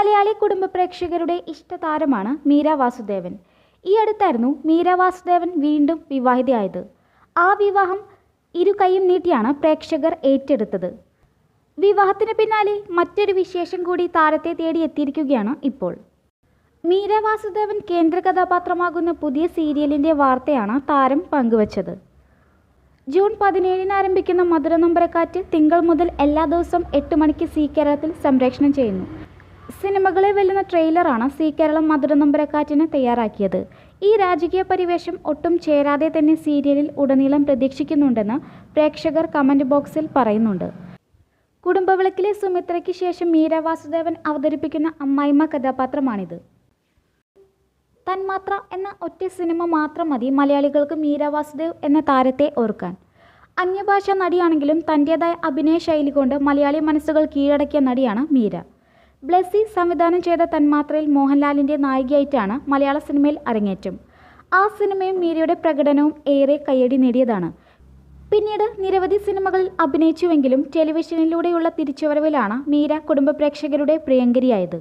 മലയാളി കുടുംബ പ്രേക്ഷകരുടെ ഇഷ്ടതാരമാണ് മീര വാസുദേവൻ. ഈ അടുത്തായിരുന്നു മീര വാസുദേവൻ വീണ്ടും വിവാഹിതയായത്. ആ വിവാഹം ഇരു കൈയും നീട്ടിയാണ് പ്രേക്ഷകർ ഏറ്റെടുത്തത്. വിവാഹത്തിന് പിന്നാലെ മറ്റൊരു വിശേഷം കൂടി താരത്തെ തേടി എത്തിയിരിക്കുകയാണ് ഇപ്പോൾ. മീര വാസുദേവൻ കേന്ദ്ര കഥാപാത്രമാകുന്ന പുതിയ സീരിയലിന്റെ വാർത്തയാണ് താരം പങ്കുവച്ചത്. ജൂൺ പതിനേഴിന് ആരംഭിക്കുന്ന മധുര നമ്പരക്കാറ്റ് തിങ്കൾ മുതൽ എല്ലാ ദിവസവും എട്ട് മണിക്ക് സി കേരളത്തിൽ സംപ്രേഷണം ചെയ്യുന്നു. സിനിമകളെ വെല്ലുന്ന ട്രെയിലറാണ് സി കേരളം മധുര നമ്പരക്കാറ്റിന് തയ്യാറാക്കിയത്. ഈ രാജകീയ പരിവേഷം ഒട്ടും ചേരാതെ തന്നെ സീരിയലിൽ ഉടനീളം പ്രതീക്ഷിക്കുന്നുണ്ടെന്ന് പ്രേക്ഷകർ കമന്റ് ബോക്സിൽ പറയുന്നുണ്ട്. കുടുംബവിളക്കിലെ സുമിത്രയ്ക്ക് ശേഷം മീര വാസുദേവൻ അവതരിപ്പിക്കുന്ന അമ്മായിമ്മ കഥാപാത്രമാണിത്. തന്മാത്ര എന്ന ഒറ്റ സിനിമ മാത്രം മതി മലയാളികൾക്ക് മീര വാസുദേവ് എന്ന താരത്തെ ഓർക്കാൻ. അന്യഭാഷ നടിയാണെങ്കിലും തന്റേതായ അഭിനയ ശൈലി കൊണ്ട് മലയാളി മനസ്സുകൾ കീഴടക്കിയ നടിയാണ് മീര. ബ്ലെസ്സി സംവിധാനം ചെയ്ത തന്മാത്രയിൽ മോഹൻലാലിന്റെ നായികയായിട്ടാണ് മലയാള സിനിമയിൽ അരങ്ങേറ്റം. ആ സിനിമയും മീരയുടെ പ്രകടനവും ഏറെ കയ്യടി നേടിയതാണ്. പിന്നീട് നിരവധി സിനിമകളിൽ അഭിനയിച്ചുവെങ്കിലും ടെലിവിഷനിലൂടെയുള്ള തിരിച്ചുവരവിലാണ് മീര കുടുംബ പ്രേക്ഷകരുടെ പ്രിയങ്കരിയായത്.